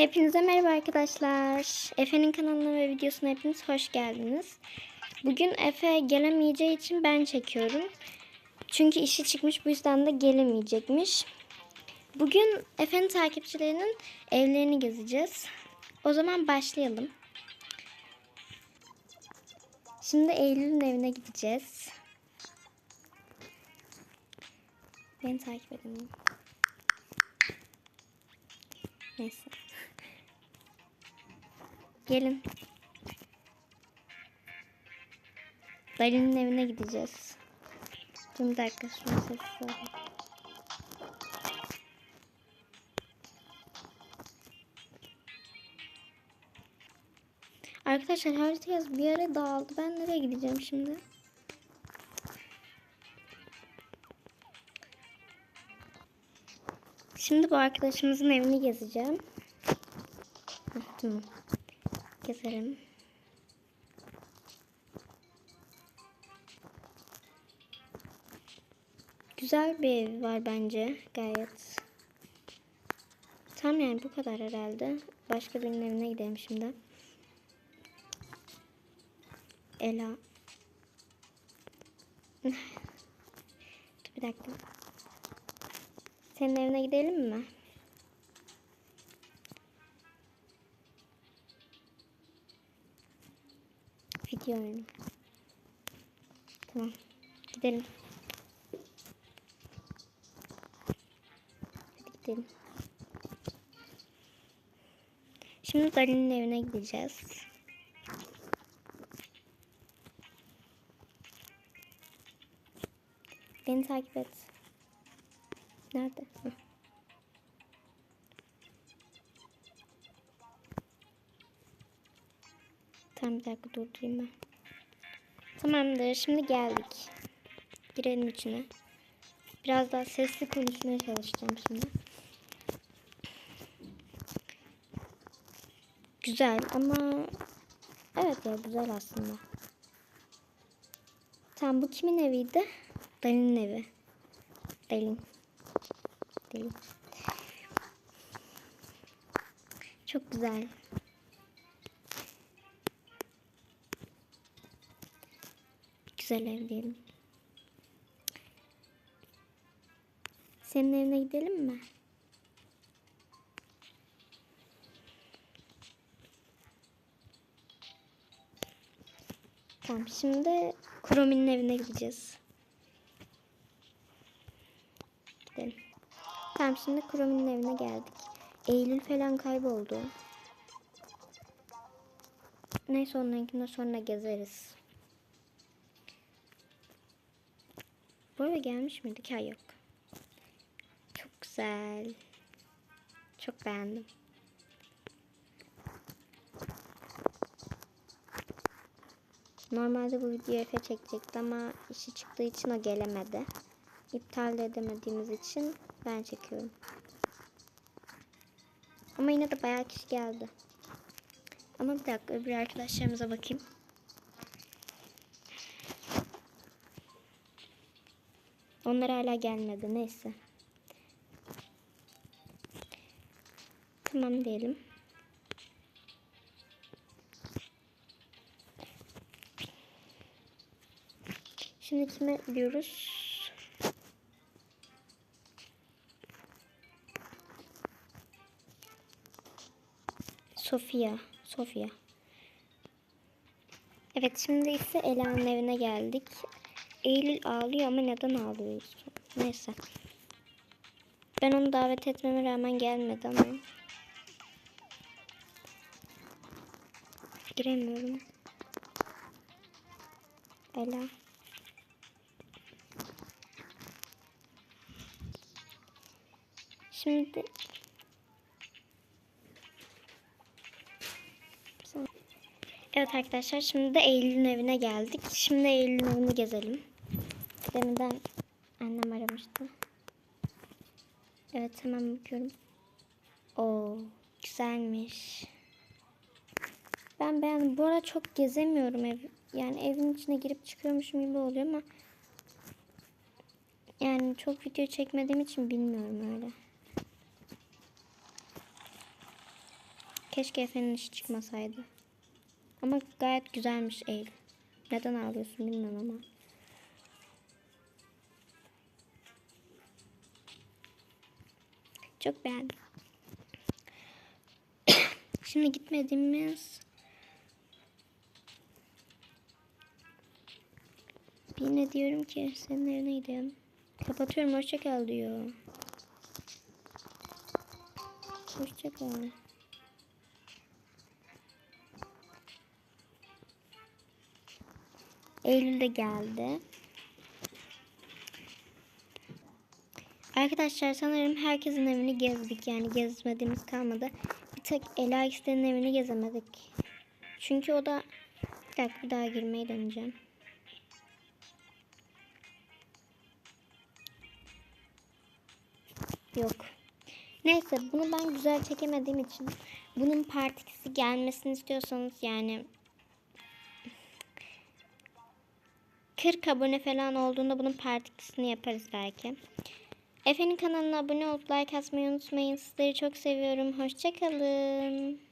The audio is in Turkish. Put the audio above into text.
Hepinize merhaba arkadaşlar. Efe'nin kanalına ve videosuna hepiniz hoş geldiniz. Bugün Efe gelemeyeceği için ben çekiyorum. Çünkü işi çıkmış bu yüzden de gelemeyecekmiş. Bugün Efe'nin takipçilerinin evlerini gezeceğiz. O zaman başlayalım. Şimdi Eylül'ün evine gideceğiz. Beni takip edin. Neyse. Gelin. Dali'nin evine gideceğiz. Bir dakika şunu alayım. Arkadaşlar harita yaz bir yere dağıldı. Ben nereye gideceğim şimdi? Şimdi bu arkadaşımızın evini gezeceğim. Heh, tamam. Gezelim. Güzel bir ev var bence. Gayet. Tam yani bu kadar herhalde. Başka birinin evine gidelim şimdi. Ela. Bir dakika. Senin evine gidelim mi? Oyunu. Tamam. Gidelim. Hadi gidelim. Şimdi Dali'nin evine gideceğiz. Beni takip et. Nerede? Hı. Tamam bir dakika durdurayım ben. Tamamdır şimdi geldik. Girelim içine. Biraz daha sesli konuşmaya çalışacağım şimdi. Güzel ama evet ya güzel aslında. Tamam bu kimin eviydi? Dali'nin evi. Dalin. Dalin. Çok güzel. Güzel ev. Senin evine gidelim mi? Tamam şimdi Kuromi'nin evine gideceğiz. Gidelim. Tamam şimdi Kuromi'nin evine geldik. Eylül falan kayboldu. Neyse onlarınkini sonra gezeriz. Bu eve gelmiş miydik? Ha yok. Çok güzel. Çok beğendim. Normalde bu videoyu Efe çekecekti ama işi çıktığı için o gelemedi. İptal edemediğimiz için ben çekiyorum. Ama yine de bayağı kişi geldi. Ama bir dakika öbür arkadaşlarımıza bakayım. Onlar hala gelmedi. Neyse. Tamam diyelim. Şimdi kime gidiyoruz? Sofia. Sofia. Evet şimdi ise Ela'nın evine geldik. Eylül ağlıyor ama neden ağlıyor? Neyse. Ben onu davet etmeme rağmen gelmedi ama. Giremiyorum. Ela. Şimdi Evet arkadaşlar şimdi de Eylül'ün evine geldik. Şimdi Eylül'ün evini gezelim. Deminden annem aramıştı. Evet hemen bakıyorum. Oo güzelmiş. Ben beğendim. Bu ara çok gezemiyorum ev. Yani evin içine girip çıkıyormuşum gibi oluyor ama yani çok video çekmediğim için bilmiyorum öyle. Keşke Efe'nin işi çıkmasaydı. Ama gayet güzelmiş Eylül. Neden ağlıyorsun bilmiyorum ama. Çok beğendim. Şimdi gitmediğimiz Yine diyorum ki senin evine gidelim. Kapatıyorum hoşça kal diyor. Hoşça kal. Eylül de geldi. Arkadaşlar sanırım herkesin evini gezdik. Yani gezmediğimiz kalmadı. Bir tek Ela X'lerin evini gezemedik. Çünkü o da... Bir dakika daha girmeyi deneyeceğim. Yok. Neyse bunu ben güzel çekemediğim için bunun part 2'si gelmesini istiyorsanız yani 40 abone falan olduğunda bunun part 2'sini yaparız belki. Efe'nin kanalına abone olup like atmayı unutmayın. Sizleri çok seviyorum. Hoşçakalın.